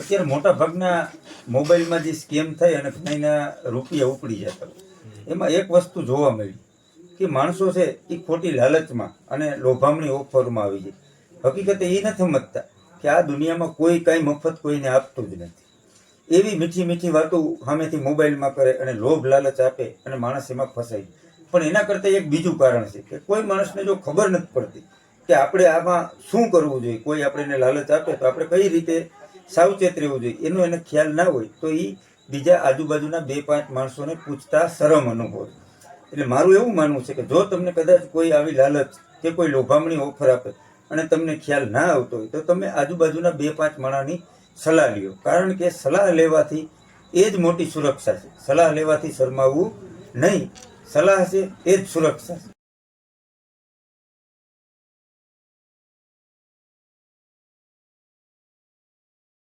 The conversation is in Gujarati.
અત્યારે મોટા ભાગના મોબાઈલમાં જે સ્કેમ થઈ અને ઘણાના રૂપિયા ઉપડી જતા એમાં એક વસ્તુ જોવા મળી કે માણસો છે એ ખોટી લાલચમાં અને લોભામણી ઓફરમાં આવી જાય. હકીકતે એ નથી સમજતા કે આ દુનિયામાં કોઈ કાંઈ મફત કોઈને આપતું જ નથી. એવી મીઠી મીઠી વાતો સામેથી મોબાઈલમાં કરે અને લોભ લાલચ આપે અને માણસ એમાં ફસાય. પણ એના કરતાં એક બીજું કારણ છે કે કોઈ માણસને જો ખબર નથી પડતી કે આપણે આમાં શું કરવું જોઈએ કોઈ આપણે એને લાલચ આપે તો આપણે કઈ રીતે સાવચેત રહેવું જોઈએ. એનો એને ખ્યાલ ના હોય તો એ બીજા આજુબાજુના બે પાંચ માણસોને પૂછતા શરમ અનુભવે. એટલે મારું એવું માનવું છે કે જો તમને કદાચ કોઈ આવી લાલચ કે કોઈ લોભામણી ઓફર આપે અને તમને ખ્યાલ ના આવતો હોય, તો તમે આજુબાજુના બે પાંચ માણાની સલાહ લ્યો. કારણ કે સલાહ લેવાથી એ જ મોટી સુરક્ષા છે. સલાહ લેવાથી શરમાવવું નહીં. સલાહ છે એ જ સુરક્ષા છે.